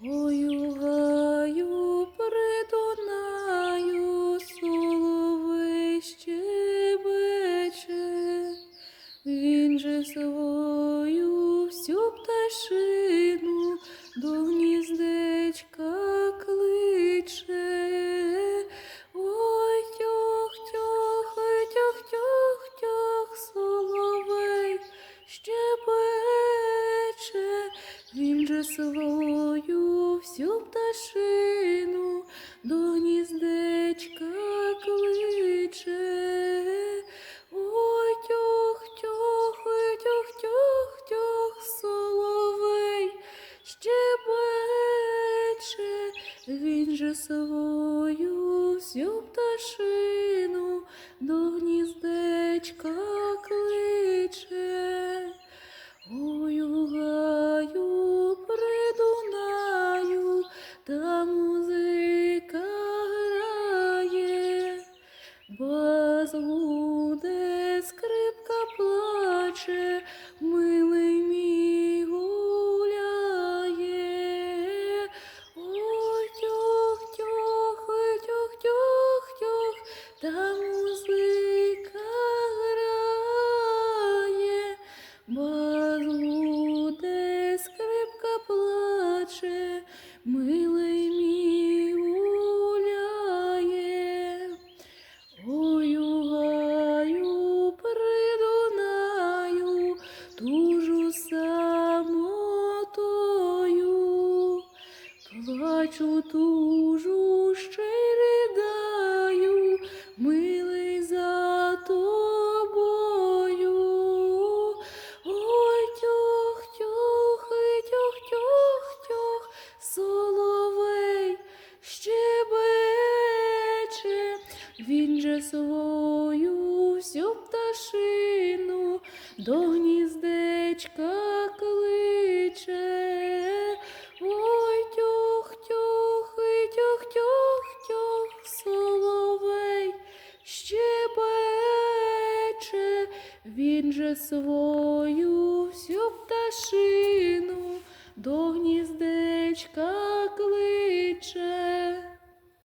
Ою гаю придунаю, соловище бече, він же свою всю пташину же свою всю пташину до гніздечка кличе. Ой, тьох, тьох, тьох, тьох, соловей щебече, він же свою всю пташину до гніздечка бас скрипка плаче, милий мій гуляє. У гаю придунаю, тужу самотою, плачу тужу, ще він же свою всю пташину до гніздечка кличе. Ой, тьох, тьох, тьох, тьох, тьох, соловей щебече, він же свою всю пташину до гніздечка кличе.